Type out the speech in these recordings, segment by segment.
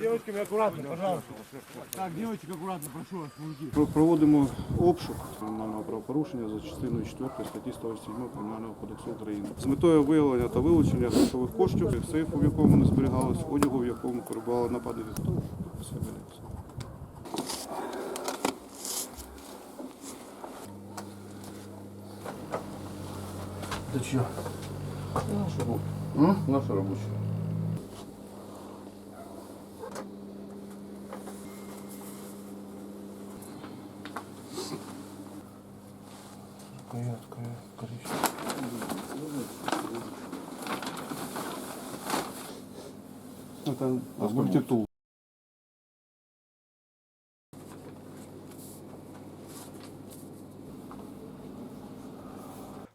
девочками аккуратно, пожалуйста. Так, девочек аккуратно, прошу вас, мужики. Про- Проводимо обшук кримінального правопорушення за частиною 4 статті 107 Кримінального кодексу України з метою виявлення та вилучення грошових коштів, сейфу, в якому не зберігалось, одягу, в якому перебували нападники. Все, все. Это чье? Наша рабочая. Такая коричневая. Это мультитул.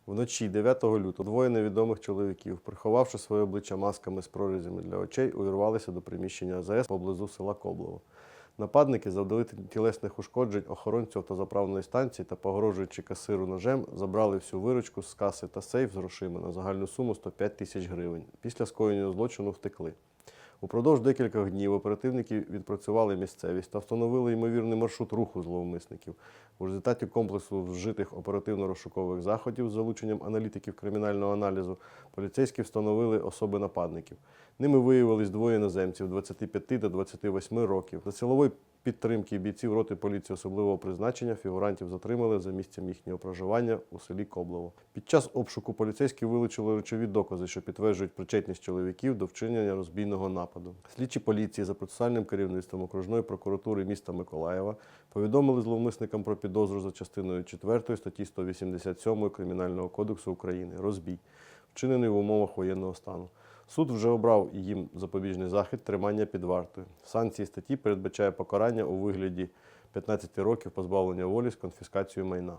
Вночі 9 лютого двоє невідомих чоловіків, приховавши своє обличчя масками з прорізями для очей, увірвалися до приміщення АЗС поблизу села Коблово. Нападники завдали тілесних ушкоджень охоронцю автозаправної станції та, погрожуючи касиру ножем, забрали всю виручку з каси та сейф з грошима на загальну суму 105 тисяч гривень. Після скоєння злочину втекли. Упродовж декількох днів оперативники відпрацювали місцевість та встановили ймовірний маршрут руху зловмисників. У результаті комплексу вжитих оперативно-розшукових заходів з залученням аналітиків кримінального аналізу поліцейські встановили особи нападників. Ними виявились двоє іноземців 25 та 28 років. За силової підтримки бійців роти поліції особливого призначення фігурантів затримали за місцем їхнього проживання у селі Коблово. Під час обшуку поліцейські вилучили речові докази, що підтверджують причетність чоловіків до вчинення розбійного нападу. Слідчі поліції за процесуальним керівництвом окружної прокуратури міста Миколаєва повідомили зловмисникам про підозру за частиною 4 статті 187 Кримінального кодексу України розбій, вчинений в умовах воєнного стану. Суд вже обрав їм запобіжний захід тримання під вартою. Санкції статті передбачає покарання у вигляді 15 років позбавлення волі з конфіскацією майна.